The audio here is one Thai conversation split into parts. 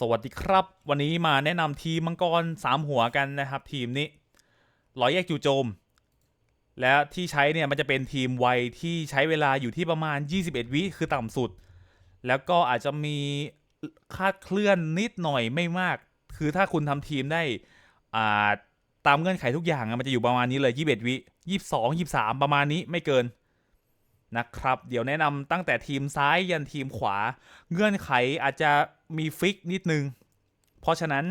สวัสดีครับ วันนี้มาแนะนำทีมมังกรสามหัวกันนะครับ ทีมนี้ร้อยแยกจูโจม และที่ใช้เนี่ยมันจะเป็นทีมไวที่ใช้เวลาอยู่ที่ประมาณ 21 วิคือต่ำสุด แล้วก็อาจจะมีคาดเคลื่อนนิดหน่อยไม่มาก คือถ้าคุณทำทีมได้อาตามเงื่อนไขทุกอย่างมันจะอยู่ประมาณนี้เลย 21 วิ 22 23 ประมาณนี้ไม่เกิน นะครับ เดี๋ยวแนะนำตั้งแต่ทีมซ้ายยันทีมขวา เงื่อนไขอาจจะมีฟิกนิดนึง เพราะฉะนั้น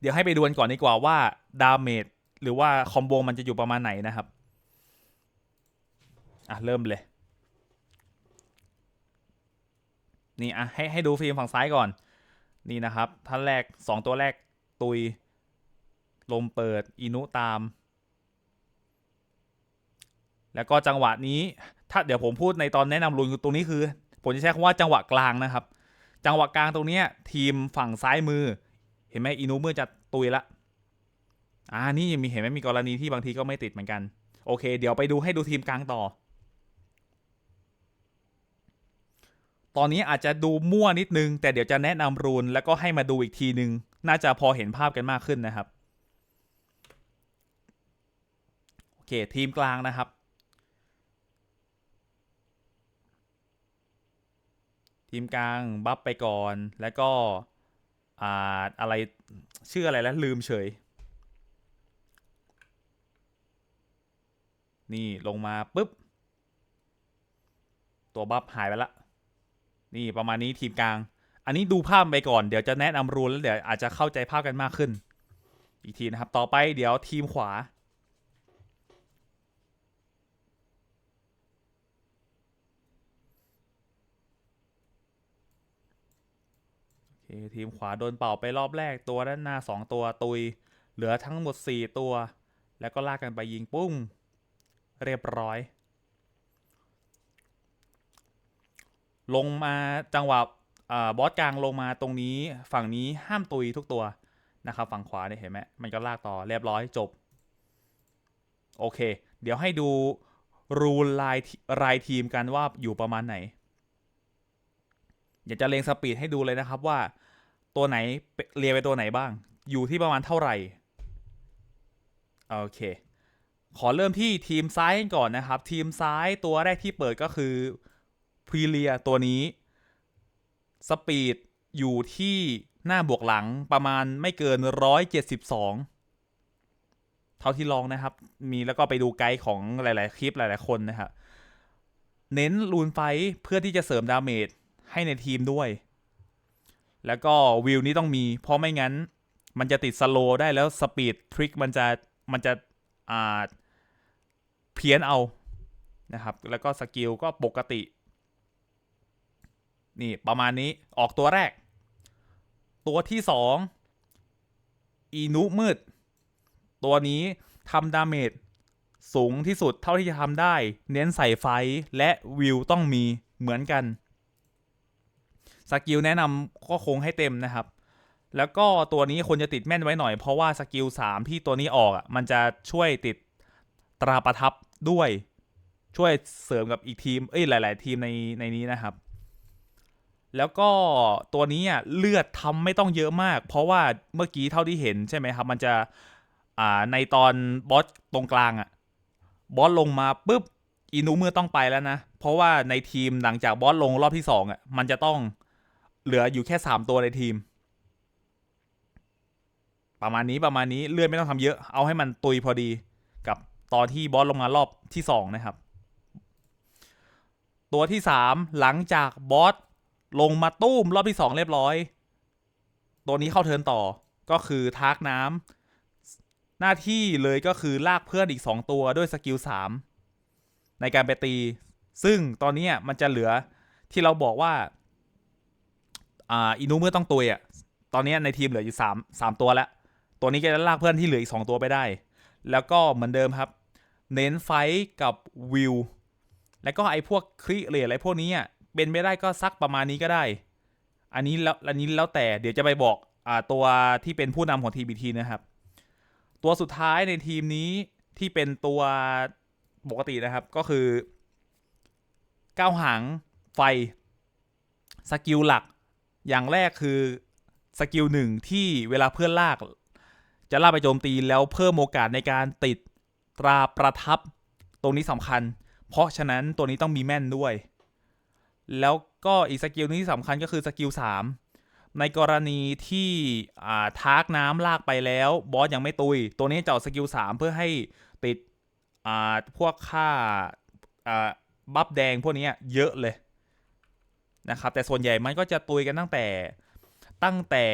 เดี๋ยวให้ไปดวลก่อนดีกว่าว่าดาเมจหรือว่าคอมโบมันจะอยู่ประมาณไหนนะครับ อะ เริ่มเลย นี่อะให้ให้ดูฟิล์มฝั่งซ้ายก่อน นี่นะครับท่านแรกสองตัวแรกตุย ลมเปิด อินุตาม แล้วก็จังหวะนี้ ถ้าเดี๋ยวผมพูดในตอนแนะนำรุนตรงนี้คือ ผมจะใช้คำว่าจังหวะกลางนะครับ จังหวะกลางตรงนี้ทีมฝั่งซ้ายมือ เห็นไหมอินูเมื่อจะตุยละอ่านี่ยังมีเห็นไหมมีกรณีที่บางทีก็ไม่ติดเหมือนกัน โอเค เดี๋ยวไปดูให้ดูทีมกลางต่อ ตอนนี้อาจจะดูมั่วนิดนึง แต่เดี๋ยวจะแนะนำรูนแล้วก็ให้มาดูอีกทีนึง น่าจะพอเห็นภาพกันมากขึ้นนะครับ โอเค ทีมกลางนะครับ ทีมกลางบัฟไปก่อน แล้วก็อ่าอะไรชื่ออะไรแล้วลืมเฉย นี่ลงมาปุ๊บ ตัวบัฟหายไปละ นี่ประมาณนี้ทีมกลาง อันนี้ดูภาพไปก่อนเดี๋ยวจะแนะนำรูนแล้วเดี๋ยวอาจจะเข้าใจภาพกันมากขึ้น อีกทีนะครับ ต่อไปเดี๋ยวทีมขวา โอเค ทีมขวาโดนเป่าไปรอบแรกตัวด้านหน้า 2 ตัวตุย เหลือทั้งหมด 4 ตัว แล้วก็ลากกันไปยิงปุ้ง เรียบร้อย ลงมาจังหวะบอสกลางลงมาตรงนี้ฝั่งนี้ห้ามตุยทุกตัวนะครับ ฝั่งขวาเนี่ยเห็นไหมมันก็ลากต่อเรียบร้อยจบ โอเค เดี๋ยวให้ดูรูลายรายทีมกันว่าอยู่ประมาณไหนอยากจะเลงสปีดให้ดูเลยนะครับว่า ตัวไหนเรียไปตัวไหนบ้าง อยู่ที่ประมาณเท่าไหร่ โอเค ขอเริ่มที่ทีมซ้ายก่อนนะครับ ทีมซ้ายตัวแรกที่เปิดก็คือพรีเลียตัวนี้ สปีดอยู่ที่หน้าบวกหลังประมาณไม่เกิน 172 เท่าที่ลองนะครับ มีแล้วก็ไปดูไกด์ของหลาย ๆ คลิปหลาย ๆ คนนะครับ เน้นลูนไฟเพื่อที่จะเสริมดาเมจให้ในทีมด้วย แล้วก็วิวนี้ต้องมี เพราะไม่งั้น มันจะติดสโลได้แล้วสปีดทริคมันจะมันจะอ่าเพี้ยนเอานะครับ แล้วก็สกิลก็ปกติ นี่ประมาณนี้ออกตัวแรก ตัวที่สองอีนุมืด ตัวนี้ทำดาเมจสูงที่สุดเท่าที่จะทำได้ เน้นใส่ไฟและวิวต้องมีเหมือนกัน สกิลแนะนำก็คงให้เต็มนะครับ แล้วก็ตัวนี้ควรจะติดแม่นไว้หน่อยเพราะว่าสกิล3ที่ตัวนี้ออกอะมันจะช่วยติดตราประทับด้วย ช่วยเสริมกับอีกทีมเอ้ยหลาย ๆ ทีมในในนี้นะครับ แล้วก็ตัวนี้อะเลือดทำไม่ต้องเยอะมาก เพราะว่าเมื่อกี้เท่าที่เห็นใช่ไหมครับ มันจะอ่าในตอนบอสตรงกลางอะบอสลงมาปุ๊บอินูมือต้องไปแล้วนะ เพราะว่าในทีมหลังจากบอสลงรอบที่สองอะมันจะต้อง เหลืออยู่แค่สามตัวในทีม ประมาณนี้ประมาณนี้เลื่อนไม่ต้องทำเยอะ เอาให้มันตุยพอดีกับตอนที่บอสลงมารอบที่สองนะครับ ตัวที่สามหลังจากบอสลงมาตุ้มรอบที่สองเรียบร้อย ตัวนี้เข้าเทินต่อก็คือทากน้ำหน้าที่เลยก็คือลากเพื่อนอีกสองตัวด้วยสกิลสามในการไปตี ซึ่งตอนนี้มันจะเหลือที่เราบอกว่า อ่าอินูเมื่อต้องตุยอะตอนนี้ในทีมเหลืออยู่สามสามตัวแล้ว ตัวนี้ก็จะลากเพื่อนที่เหลืออีก2ตัวไปได้ แล้วก็เหมือนเดิมครับ เน้นไฟกับวิวแล้วก็ไอ้พวกคริเรอะไรพวกนี้อะเป็นไม่ได้ก็ซักประมาณนี้ก็ได้ อันนี้แล้วอันนี้แล้วแต่เดี๋ยวจะไปบอกอ่าตัวที่เป็นผู้นำของ TBT นะครับ ตัวสุดท้ายในทีมนี้ที่เป็นตัวปกตินะครับก็คือก้าวหางไฟสกิลหลัก อย่างแรกคือสกิลหนึ่งที่เวลาเพื่อนลาก จะลากไปโจมตีแล้วเพิ่มโอกาสในการติดตราประทับ ตรงนี้สำคัญ เพราะฉะนั้นตัวนี้ต้องมีแม่นด้วย แล้วก็อีกสกิลหนึงที่สำคัญก็คือสกิล3ในกรณีที่อ่าทากน้ำลากไปแล้วบอสยังไม่ตุย ตัวนี้จะเอาสกิล3เพื่อให้ติดพวกค่าบัฟแดงพวกนี้เยอะเลย นะครับ แต่ส่วนใหญ่มันก็จะตุยกันตั้งแต่ตั้งแต่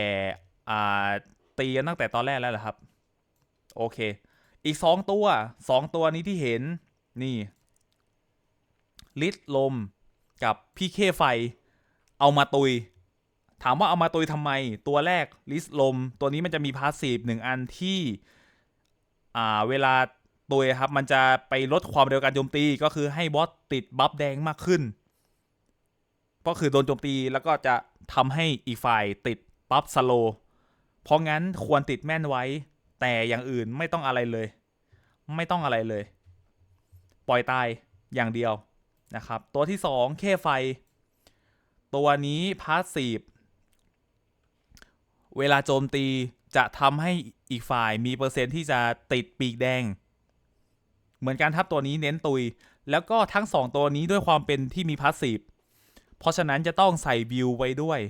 อ่าตีกันตั้งแต่ตอนแรกแล้วแหละครับ โอเค อีกสองตัวสองตัวนี้ที่เห็นนี่ลิดลมกับพี่เคไฟ เอามาตุย ถามว่าเอามาตุยทำไม ตัวแรกลิสลม ตัวนี้มันจะมีพาสซีฟหนึ่งอันที่ อ่า เวลาตุยครับ มันจะไปลดความเร็วการโจมตีก็คือให้บอสติดบัฟแดงมากขึ้น ก็คือโดนโจมตีแล้วก็จะทำให้อีกฝ่ายติดบัฟสโล เพราะงั้นควรติดแม่นไว้ แต่อย่างอื่นไม่ต้องอะไรเลย ไม่ต้องอะไรเลย ปล่อยตายอย่างเดียวนะครับ ตัวที่สองเคไฟ ตัวนี้พาสซีฟเวลาโจมตีจะทำให้อีกฝ่ายมีเปอร์เซ็นต์ที่จะติดปีกแดง เหมือนกันครับตัวนี้เน้นตุย แล้วก็ทั้งสองตัวนี้ด้วยความเป็นที่มีพาสซีฟ เพราะฉะนั้นจะต้องใส่บิวไว้ด้วย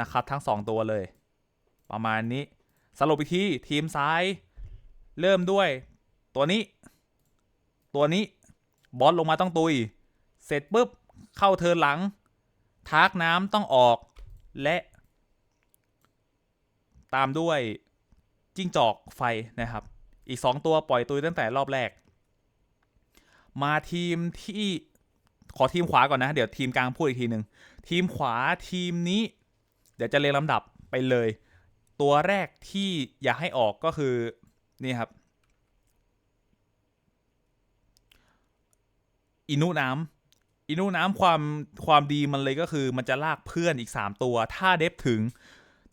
นะครับทั้งสองตัวเลย ประมาณนี้สรุปอีกทีทีมซ้าย เริ่มด้วย ตัวนี้ ตัวนี้บอสลงมาต้องตุย เสร็จปุ๊บ เข้าเทินหลัง ทากน้ำต้องออกและ ตามด้วยจิ้งจอกไฟนะครับ อีก 2 ตัวปล่อยตุยตั้งแต่รอบแรก มาทีมที่ ขอทีมขวาก่อนนะ เดี๋ยวทีมกลางพูดอีกทีหนึ่งทีมขวาทีมนี้ เดี๋ยวจะเรียงลำดับไปเลย ตัวแรกที่อยากให้ออกก็คือนี่ครับอินุน้ำอินุน้ำความความดีมันเลยก็คือ มันจะลากเพื่อนอีก 3 ตัว ถ้าเดฟถึง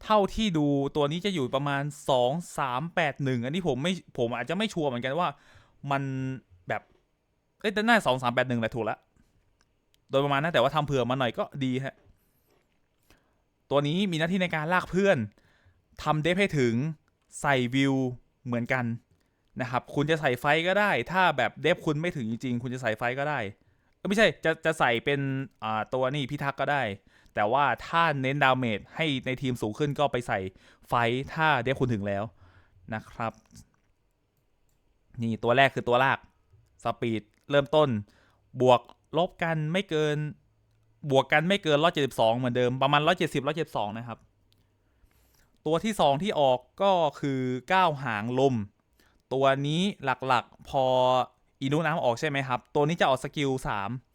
เท่าที่ดูตัวนี้จะอยู่ประมาณ 2 3 8 1 อันนี้ผมไม่ผมอาจจะไม่ชัวร์เหมือนกันว่า มันแบบเอ้ยแต่น่าสองสามแปดหนึ่งแหละถูกแล้ว โดยประมาณนั้นแต่ว่าทำเผื่อมาหน่อยก็ดีฮะตัวนี้มีหน้าที่ในการลากเพื่อนทำเดฟให้ถึงใส่วิวเหมือนกันนะครับ คุณจะใส่ไฟก็ได้ ถ้าแบบเดฟคุณไม่ถึงจริงๆ คุณจะใส่ไฟก็ได้ ไม่ใช่ จะจะใส่เป็นอ่าตัวนี่พิทักษ์ก็ได้ แต่ว่าถ้าเน้นดาเมจให้ในทีมสูงขึ้นก็ไปใส่ไฟถ้าเดฟคุณถึงแล้วนะครับ นี่ตัวแรกคือตัวลาก สปีดเริ่มต้น บวก ลบกันไม่เกิน บวกกันไม่เกิน172เจ็ดสิบสองเหมือนเดิมประมาณ170 172นะครับ ตัวที่2ที่ออกก็คือเก้าหางลม ตัวนี้หลักๆพออีนุน้ำออกใช่ไหมครับ ตัวนี้จะออกสกิล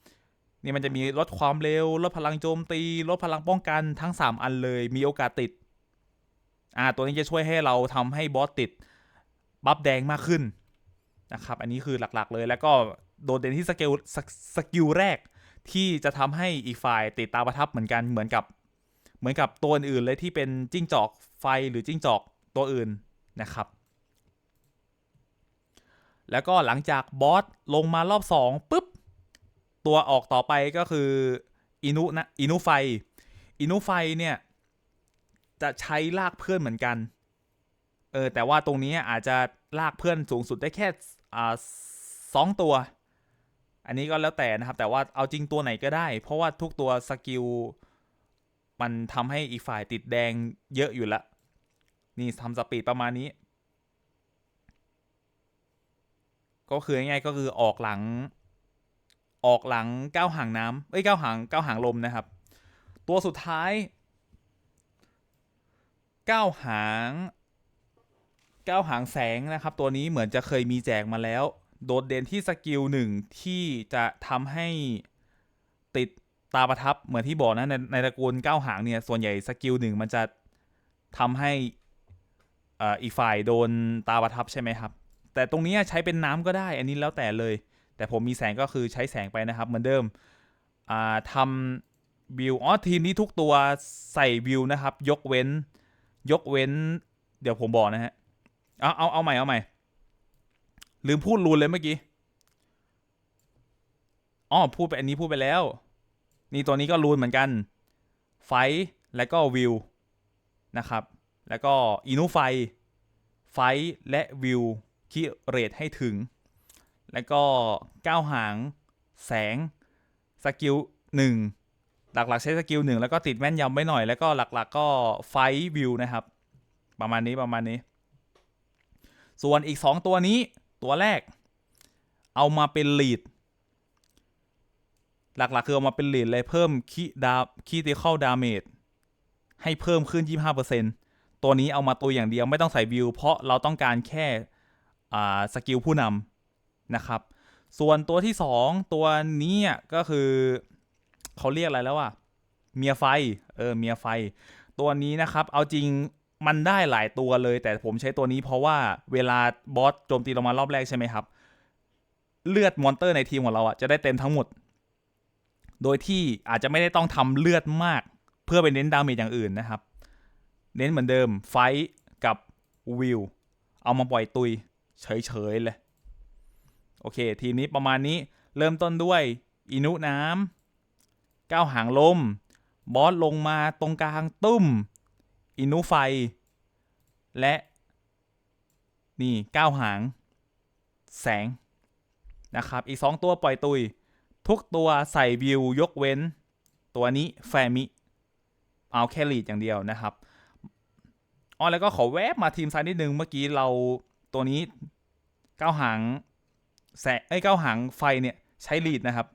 3นี่มันจะมีลดความเร็วลดพลังโจมตีลดพลังป้องกันทั้ง 3 อันเลยมีโอกาสติด อ่า ตัวนี้จะช่วยให้เราทำให้บอสติด บัฟแดงมากขึ้นนะครับ อันนี้คือหลักๆเลยแล้วก็ โดดเด่นที่สกิลสกิลแรกที่จะทำให้อีกฝ่ายติดตาประทับเหมือนกันเหมือนกับ เหมือนกับตัวอื่นเลยที่เป็นจิ้งจอกไฟหรือจิ้งจอกตัวอื่นนะครับ แล้วก็หลังจากบอสลงมารอบ2ปุ๊บ ตัวออกต่อไปก็คืออินุนะอินุไฟอินุไฟเนี่ย จะใช้ลากเพื่อนเหมือนกัน เออแต่ว่าตรงนี้อาจจะลากเพื่อนสูงสุดได้แค่อ่าสองตัว อันนี้ก็แล้วแต่นะครับ แต่ว่าเอาจริงตัวไหนก็ได้ เพราะว่าทุกตัวสกิลมันทำให้อีกฝ่ายติดแดงเยอะอยู่ละ นี่ทำสปีดประมาณนี้ ก็คือง่ายๆก็คือออกหลัง ออกหลังก้าวหางน้ำเอ้ยก้าวหางก้าวหางลมนะครับ ตัวสุดท้ายก้าวหางก้าวหางแสงนะครับ ตัวนี้เหมือนจะเคยมีแจกมาแล้ว โดดเด่นที่สกิลหนึ่งที่จะทำให้ติดตาประทับเหมือนที่บอกนะในในตระกูลก้าหางเนี่ย ส่วนใหญ่สกิลหนึ่งมันจะทำให้อีกฝ่ายโดนตาประทับใช่ไหมครับ แต่ตรงนี้ใช้เป็นน้ำก็ได้ อันนี้แล้วแต่เลย แต่ผมมีแสงก็คือใช้แสงไปนะครับ เหมือนเดิมทำวิวอ๋อทีมนี้ทุกตัวใส่วิวนะครับ ยกเว้น ยกเว้น เดี๋ยวผมบอกนะฮะเอาเอาเอาใหม่เอาใหม่ ลืมพูดรูนเลยเมื่อกี้อ๋อพูดไปอันนี้พูดไปแล้ว นี่ตัวนี้ก็รูนเหมือนกัน ไฟและก็วิวนะครับ แล้วก็อินุไฟ ไฟและวิวคิเรทให้ถึง แล้วก็ก้าวหาง แสง สกิลหนึ่งหลักๆใช้สกิลหนึ่งแล้วก็ติดแม่นยำไว้หน่อย แล้วก็หลักๆก็ไฟวิวนะครับ ประมาณนี้ประมาณนี้ ส่วนอีก 2 ตัวนี้ ตัวแรก เอามาเป็นลีดหลักๆ คือเอามาเป็นลีดเลยเพิ่มคีดาคีติเข้าดาเมจให้เพิ่มขึ้น 25%ตัวนี้เอามาตัวอย่างเดียวไม่ต้องใส่วิว เพราะเราต้องการแค่สกิลผู้นำนะครับ ส่วนตัวที่ 2 ตัวนี้ก็คือเขาเรียกอะไรแล้วอะเมียไฟ เออ เมียไฟ ตัวนี้นะครับ เอาจริง มันได้หลายตัวเลย แต่ผมใช้ตัวนี้เพราะว่าเวลาบอสโจมตีเรามารอบแรกใช่ไหมครับ เลือดมอนเตอร์ในทีมของเราอะจะได้เต็มทั้งหมด โดยที่อาจจะไม่ได้ต้องทำเลือดมาก เพื่อไปเน้นดาเมจอย่างอื่นนะครับ เน้นเหมือนเดิมไฟกับวิวเอามาปล่อยตุย เฉยๆเลย โอเค ทีมนี้ประมาณนี้เริ่มต้นด้วยอินุน้ำก้าวหางลม บอสลงมาตรงกลางตุ้ม อินุไฟ และนี่ก้าวหาง แสงนะครับ อีก 2 ตัวปล่อยตุย ทุกตัวใส่วิวยกเว้น ตัวนี้แฟมิ เอาแค่ลีดอย่างเดียวนะครับอ๋อแล้วก็ขอแวบมาทีมซ้ายนิดนึง เมื่อกี้เราตัวนี้ก้าวหางแสงไอ้ก้าวหางไฟเนี่ย ใช้ลีดนะครับ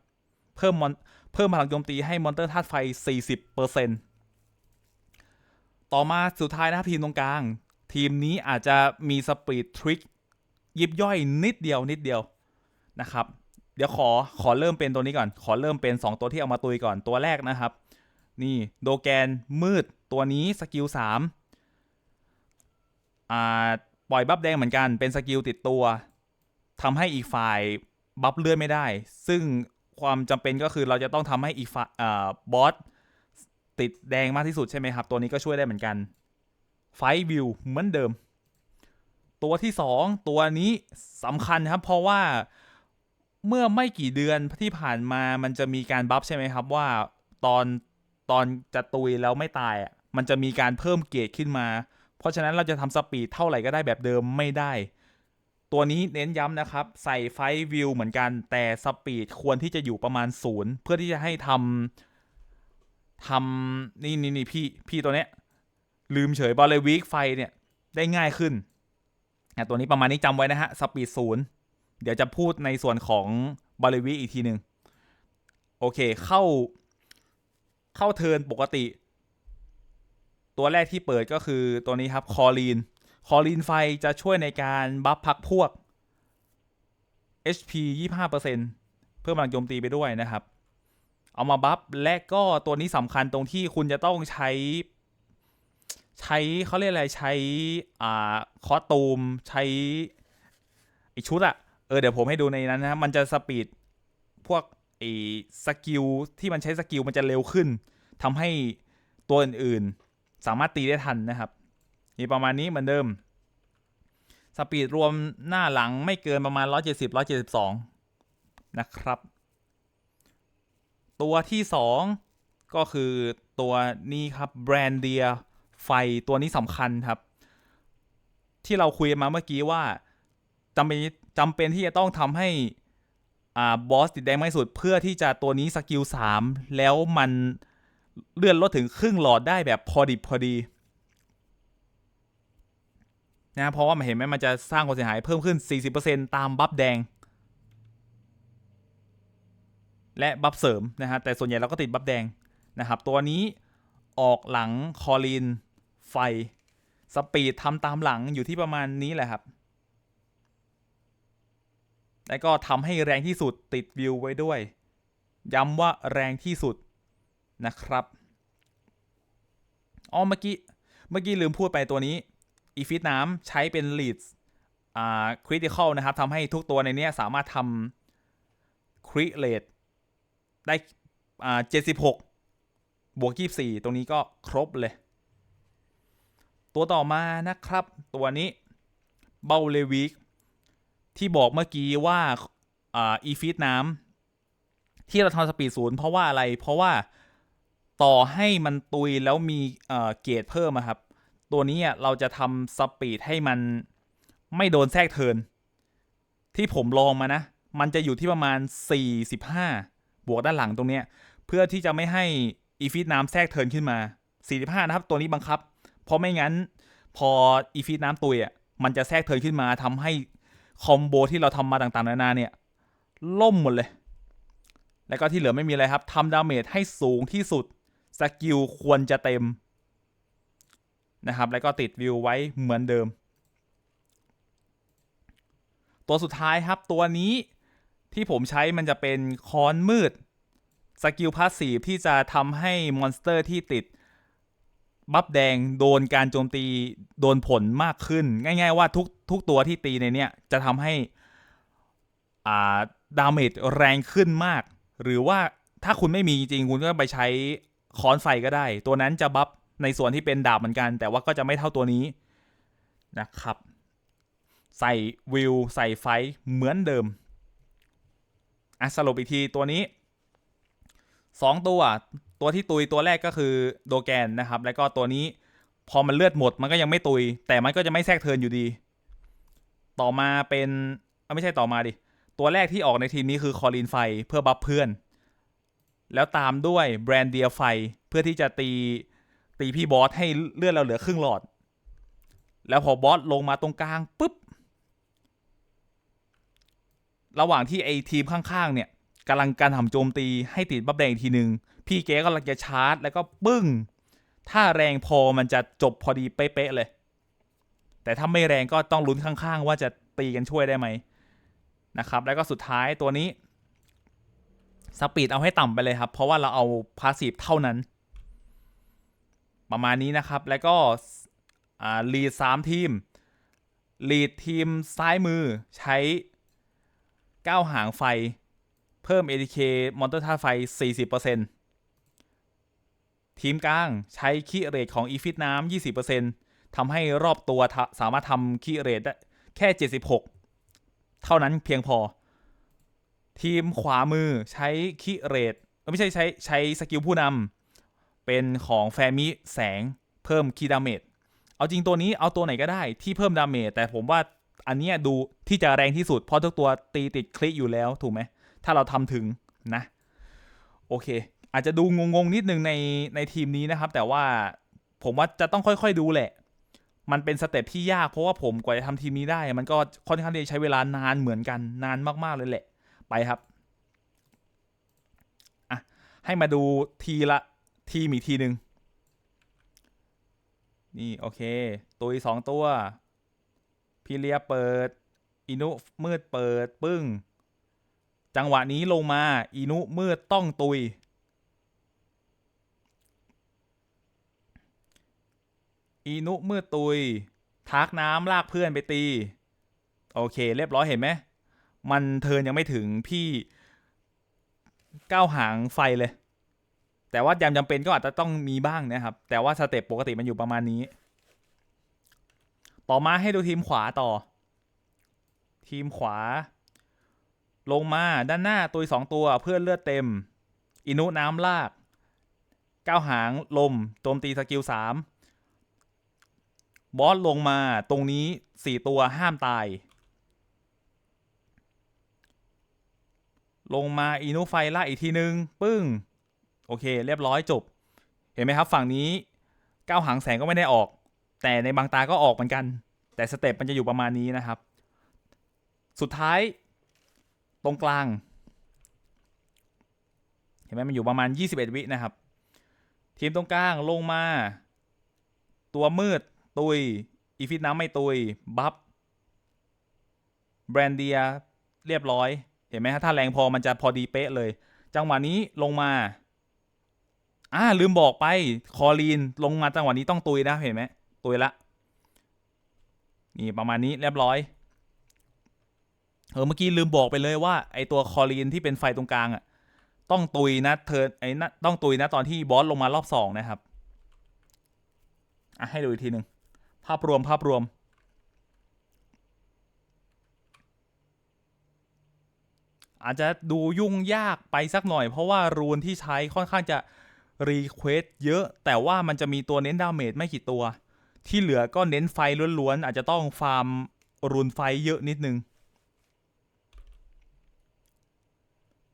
เพิ่มมอนเพิ่มพลังโจมตีให้มอนเตอร์ธาตุไฟ 40%ต่่อมาสุดท้ายนะครับทีมตรงกลาง ทีมนี้อาจจะมีสปีดทริคยิบย่อยนิดเดียวนิดเดียวนะครับ เดี๋ยวขอขอเริ่มเป็นตัวนี้ก่อน ขอเริ่มเป็น 2 ตัวที่เอามาตุยก่อนตัวแรกนะครับ นี่โดแกนมืดตัวนี้สกิล3อ่าปล่อยบัฟแดงเหมือนกันเป็นสกิลติดตัวทำให้อีกฝ่ายบัฟเลือดไม่ได้ ซึ่งความจำเป็นก็คือเราจะต้องทำให้อีกฝ่ายอ่าบอส ติดแดงมากที่สุดใช่ไหมครับ ตัวนี้ก็ช่วยได้เหมือนกันไฟวิวเหมือนเดิม ตัวที่ 2 ตัวนี้สำคัญครับ เพราะว่าเมื่อไม่กี่เดือนที่ผ่านมามันจะมีการบัฟใช่ไหมครับว่าตอนตอนจะตุยแล้วไม่ตายอะมันจะมีการเพิ่มเกรดขึ้นมา เพราะฉะนั้นเราจะทำสปีดเท่าไหร่ก็ได้แบบเดิมไม่ได้ ตัวนี้เน้นย้ำนะครับ ใส่ไฟวิวเหมือนกันแต่สปีดควรที่จะอยู่ประมาณศูนย์เพื่อที่จะให้ทำ ทำนี่นี่นี่พี่พี่ตัวเนี้ยลืมเฉยบอลเลยวิกไฟเนี่ยได้ง่ายขึ้นอะตัวนี้ประมาณนี้จำไว้นะฮะสปีดศูนย์เดี๋ยวจะพูดในส่วนของบอลเลวิกอีกทีหนึ่งโอเคเข้าเข้าเทินปกติ ตัวแรกที่เปิดก็คือตัวนี้ครับคอลีนคอลีนไฟจะช่วยในการบัฟพักพวก HP 25%เพิ่มพลังโจมตีไปด้วยนะครับ เอามาบัฟและก็ตัวนี้สำคัญตรงที่คุณจะต้องใช้ ใช้เขาเรียกอะไรใช้อ่าคอตูมใช้ไอชุดอะเออเดี๋ยวผมให้ดูในนั้นนะมันจะสปีดพวกไอสกิลที่มันใช้สกิลมันจะเร็วขึ้นทำให้ตัวอื่นๆ สามารถตีได้ทันนะครับนี่ประมาณนี้เหมือนเดิม สปีดรวมหน้าหลังไม่เกินประมาณ 170 172 นะครับ ตัวที่ 2 ก็คือตัวนี้ครับแบรนเดียไฟตัวนี้สำคัญครับ ที่เราคุยมาเมื่อกี้ว่าจำเป็นจำเป็นที่จะต้องทำให้อ่าบอสติดแดงไม่สุดเพื่อที่จะตัวนี้สกิล 3 แล้วมันเลื่อนลดถึงครึ่งหลอดได้แบบพอดิบพอดีนะเพราะว่ามันเห็นไหมมันจะสร้างความเสียหายเพิ่มขึ้น 40%ตามบัฟแดง และบัฟเสริมนะฮะแต่ส่วนใหญ่เราก็ติดบัฟแดงนะครับ ตัวนี้ออกหลังคอลีนไฟสปีดทำตามหลังอยู่ที่ประมาณนี้แหละครับ แล้วก็ทำให้แรงที่สุดติดวิวไว้ด้วย ย้ำว่าแรงที่สุดนะครับอ๋อเมื่อกี้เมื่อกี้ลืมพูดไปตัวนี้อีฟิตน้ำใช้เป็น lead อ่า critical นะครับทำให้ทุกตัวในนี้สามารถทำ crit rate ได้อ่า76บหกบวก24ตรงนี้ก็ครบเลย ตัวต่อมานะครับ ตัวนี้เบลเลวิกที่บอกเมื่อกี้ว่าอ่าอีฟิตน้ำที่เราทำสปีดศูนย์เพราะว่าอะไรเพราะว่าต่อให้มันตุยแล้วมีเกรดเพิ่มครับ ตัวนี้เราจะทำสปีดให้มันไม่โดนแทรกเทิน ที่ผมลองมานะ มันจะอยู่ที่ประมาณ 45 บวกด้านหลังตรงเนี้ยเพื่อที่จะไม่ให้อีฟิตน้ำแทรกเทินขึ้นมา 45 นะครับ ตัวนี้บังคับ เพราะไม่งั้นพออีฟิตน้ำตุยอะมันจะแทรกเทินขึ้นมาทำให้คอมโบที่เราทำมาต่างๆนานาเนี่ยล่มหมดเลย แล้วก็ที่เหลือไม่มีอะไรครับทำดาเมจให้สูงที่สุดสกิลควรจะเต็มนะครับ แล้วก็ติดวิวไว้เหมือนเดิม ตัวสุดท้ายครับตัวนี้ ที่ผมใช้มันจะเป็นค้อนมืดสกิลพาสซีฟที่จะทำให้มอนสเตอร์ที่ติดบัฟแดงโดนการโจมตีโดนผลมากขึ้น ง่าย ๆ ว่าทุกทุกตัวที่ตีในเนี้ยจะทำให้อ่าดาเมจแรงขึ้นมาก หรือว่าถ้าคุณไม่มีจริงคุณก็ไปใช้ค้อนไฟก็ได้ ตัวนั้นจะบัฟในส่วนที่เป็นดาบเหมือนกัน แต่ว่าก็จะไม่เท่าตัวนี้นะครับ ใส่วิวใส่ไฟเหมือนเดิม อะสรุปอีกทีตัวนี้สองตัว ตัวที่ตุยตัวแรกก็คือโดแกนนะครับ แล้วก็ตัวนี้พอมันเลือดหมดมันก็ยังไม่ตุย แต่มันก็จะไม่แทรกเทินอยู่ดี ต่อมาเป็นอไม่ใช่ต่อมาดิ ตัวแรกที่ออกในทีมนี้คือคอรีนไฟเพื่อบัฟเพื่อน แล้วตามด้วยแบรนเดียไฟเพื่อที่จะตีตีพี่บอสให้เลือดเราเหลือครึ่งหลอด แล้วพอบอสลงมาตรงกลางปุ๊บ ระหว่างที่ไอทีมข้างๆ เนี่ยกำลังการทำโจมตีให้ติดบัฟแดงอีกทีหนึ่งพี่เก๊ก็กำลังจะชาร์จ แล้วก็ปึ้ง ถ้าแรงพอมันจะจบพอดีเป๊ะๆเลย แต่ถ้าไม่แรงก็ต้องลุ้นข้างๆ ว่าจะตีกันช่วยได้ไหมนะครับ แล้วก็สุดท้ายตัวนี้สปีดเอาให้ต่ำไปเลยครับ เพราะว่าเราเอาพาสซีฟเท่านั้น ประมาณนี้นะครับ แล้วก็ลีดสามทีมลีดทีมซ้ายมือใช้ ก้าหางไฟ เพิ่ม ATK มอนเตอร์ท่าไฟ 40%ทีมกลางใช้คีเรทของอีฟิตน้ำ20%ทำให้รอบตัวสามารถทำคีเรทได้แค่ 76 เท่านั้นเพียงพอ ทีมขวามือใช้คีเรทไม่ใช่ใช้ใช้สกิลผู้นำเป็นของแฟมิแสงเพิ่มคีดาเมจเอาจริงตัวนี้เอาตัวไหนก็ได้ที่เพิ่มดาเมจแต่ผมว่า อันนี้ดูที่จะแรงที่สุด เพราะทุกตัวตีติดคลิกอยู่แล้วถูกไหม ถ้าเราทำถึงนะ โอเค อาจจะดูงงๆนิดนึงในในทีมนี้นะครับ แต่ว่าผมว่าจะต้องค่อยๆดูแหละ มันเป็นสเต็ปที่ยากเพราะว่าผมกว่าจะทำทีมนี้ได้ มันก็ค่อนข้างที่จะใช้เวลานานเหมือนกันนานมากๆเลยแหละ ไปครับอะให้มาดูทีละทีมอีกทีหนึ่งนี่โอเค ตัวอีสองตัว พีเลียเปิด อินุมืดเปิดปึ้ง จังหวะนี้ลงมา อินุมืดต้องตุย อินุมืดตุยทักน้ำลากเพื่อนไปตี โอเค เรียบร้อยเห็นไหม มันเทินยังไม่ถึงพี่ก้าวหางไฟเลย แต่ว่ายามจำเป็นก็อาจจะต้องมีบ้างนะครับ แต่ว่าสเต็ปปกติมันอยู่ประมาณนี้ ต่อมาให้ดูทีมขวาต่อ ทีมขวา ลงมาด้านหน้าตัวสองตัวเพื่อนเลือดเต็ม อินุน้ำลากก้าวหางลมโจมตีสกิลสามบอสลงมาตรงนี้สี่ตัวห้ามตาย ลงมาอินุไฟล่าอีกทีนึง ปึ้ง โอเค เรียบร้อยจบ เห็นไหมครับ ฝั่งนี้ก้าวหางแสงก็ไม่ได้ออก แต่ในบางตาก็ออกเหมือนกัน แต่สเต็ปมันจะอยู่ประมาณนี้นะครับ สุดท้ายตรงกลาง เห็นไหมมันอยู่ประมาณ 21 วินะครับ ทีมตรงกลางลงมา ตัวมืด ตุย อีฟิตน้ำไม่ตุย บัฟแบรนเดียเรียบร้อย เห็นไหมฮะถ้าแรงพอมันจะพอดีเป๊ะเลย จังหวะนี้ลงมาอ่าลืมบอกไป คอลีนลงมาจังหวะนี้ต้องตุยนะเห็นไหม ตุยละ นี่ประมาณนี้เรียบร้อย เออเมื่อกี้ลืมบอกไปเลยว่าไอตัวคอลีนที่เป็นไฟตรงกลางอะต้องตุยนะเธอไอ้นะต้องตุยนะตอนที่บอสลงมารอบสองนะครับอะให้ดูอีกทีหนึ่งภาพรวมภาพรวม อาจจะดูยุ่งยากไปสักหน่อย เพราะว่ารูนที่ใช้ค่อนข้างจะรีเควสเยอะ แต่ว่ามันจะมีตัวเน้นดาเมจไม่กี่ตัว ที่เหลือก็เน้นไฟล้วนๆ อาจจะต้องฟาร์มรุนไฟเยอะนิดนึง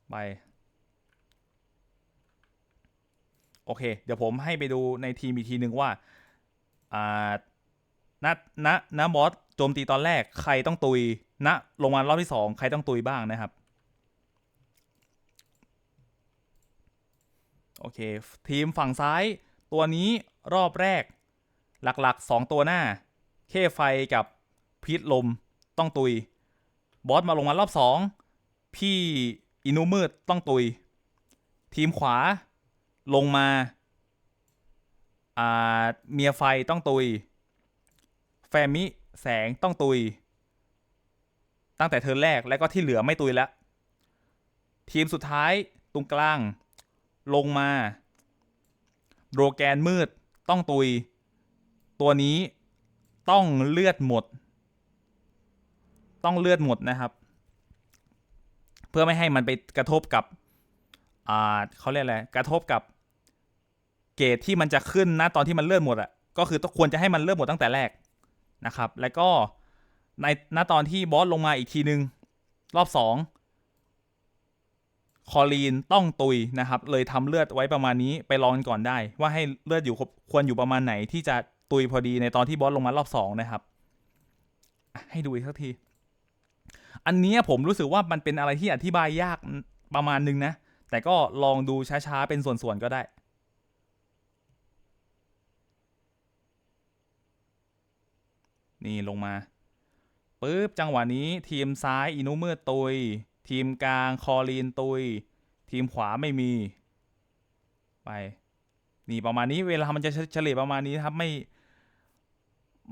ไป โอเค เดี๋ยวผมให้ไปดูในทีมอีกทีหนึ่งว่าอ่าณณณบอสโจมตีตอนแรกใครต้องตุยณลงมารอบที่สองใครต้องตุยบ้างนะครับ โอเค ทีมฝั่งซ้ายตัวนี้รอบแรก หลักๆ 2 ตัวหน้า เคไฟกับพิษลมต้องตุย บอสมาลงมารอบ 2 พี่อินุมืดต้องตุย ทีมขวาลงมาอ่าเมียไฟต้องตุย แฟมิแสงต้องตุย ตั้งแต่เทิร์แรกแล้วก็ที่เหลือไม่ตุยแล้ว ทีมสุดท้ายตรงกลาง ลงมาโรแกนมืดต้องตุย ตัวนี้ต้องเลือดหมด ต้องเลือดหมดนะครับ เพื่อไม่ให้มันไปกระทบกับอ่าเขาเรียกอะไรกระทบกับเกรดที่มันจะขึ้นนะตอนที่มันเลือดหมดอะ่ะก็คือต้องควรจะให้มันเลือดหมดตั้งแต่แรกนะครับ แล้วก็ในณตอนที่บอสลงมาอีกทีนึง รอบสองคอลีนต้องตุยนะครับ เลยทำเลือดไว้ประมาณนี้ไปลองก่อนได้ ว่าให้เลือดอยู่ควรอยู่ประมาณไหนที่จะ ตุยพอดีในตอนที่บอสลงมารอบสองนะครับ ให้ดูอีกสักที อันนี้ผมรู้สึกว่ามันเป็นอะไรที่อธิบายยากประมาณนึงนะ แต่ก็ลองดูช้าๆ เป็นส่วนๆก็ได้นี่ลงมาปุ๊บจังหวะนี้ทีมซ้ายอินุมืดตุย ทีมกลางคอลีนตุย ทีมขวาไม่มี ไป นี่ประมาณนี้เวลามันจะเฉลี่ยประมาณนี้นะครับ ไม่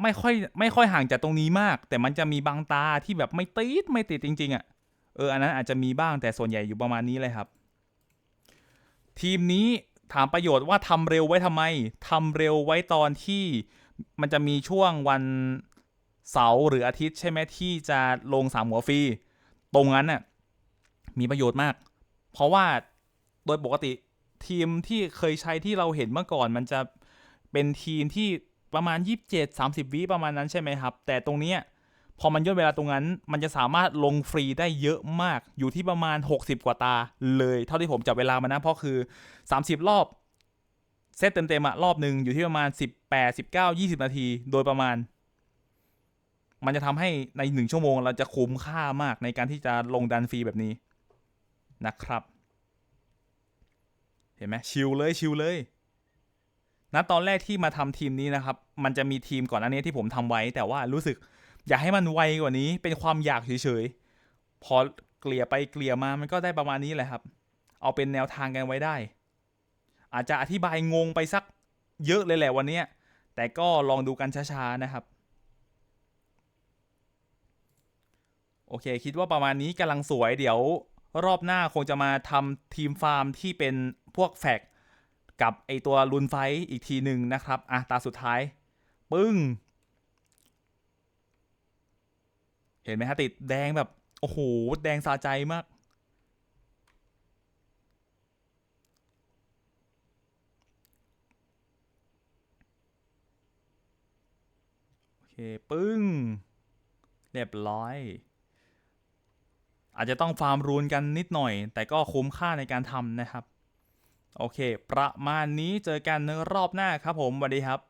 ไม่ค่อยไม่ค่อยห่างจากตรงนี้มาก แต่มันจะมีบางตาที่แบบไม่ติดไม่ติดจริง ๆอะ่ะเอออันนั้นอาจจะมีบ้างแต่ส่วนใหญ่อยู่ประมาณนี้เลยครับ ทีมนี้ถามประโยชน์ว่าทำเร็วไว้ทำไมทำเร็วไว้ตอนที่มันจะมีช่วงวันเสาร์หรืออาทิตย์ใช่ไหมที่จะลงสามหัวฟรีตรงนั้นน่ะมีประโยชน์มาก เพราะว่าโดยปกติทีมที่เคยใช้ที่เราเห็นเมื่อก่อน มันจะเป็นทีมที่ ประมาณ 27 30 วิประมาณนั้นใช่ไหมครับ แต่ตรงเนี้ยพอมันย่นเวลาตรงนั้น มันจะสามารถลงฟรีได้เยอะมาก อยู่ที่ประมาณ 60 กว่าตาเลย เท่าที่ผมจับเวลามานะ เพราะคือ 30 รอบ เซตเต็มๆอะรอบหนึ่งอยู่ที่ประมาณ 18 19 20 นาที โดยประมาณ มันจะทำให้ในหนึ่งชั่วโมง เราจะคุ้มค่ามากในการที่จะลงดันฟรีแบบนี้นะครับ เห็นไหมชิลเลยชิลเลย ณตอนแรกที่มาทำทีมนี้นะครับ มันจะมีทีมก่อนอันนี้ที่ผมทำไว้ แต่ว่ารู้สึกอยากให้มันไวกว่านี้ เป็นความอยากเฉยๆ พอเกลี่ยไปเกลี่ยมามันก็ได้ประมาณนี้แหละครับ เอาเป็นแนวทางกันไว้ได้ อาจจะอธิบายงงไปสักเยอะเลยแหละวันนี้แต่ก็ลองดูกันช้าๆนะครับ โอเค คิดว่าประมาณนี้กำลังสวยเดี๋ยวรอบหน้าคงจะมาทำทีมฟาร์มที่เป็นพวกแฟก กับไอตัวรุนไฟอีกทีหนึ่งนะครับอะตาสุดท้าย ปึ้ง เห็นไหมฮะติดแดงแบบ โอ้โห แดงสาใจมาก โอเค ปึ้ง เรียบร้อยอาจจะต้องฟาร์มรูนกันนิดหน่อย แต่ก็คุ้มค่าในการทำนะครับ โอเค ประมาณนี้เจอกันในรอบหน้าครับผมสวัสดีครับ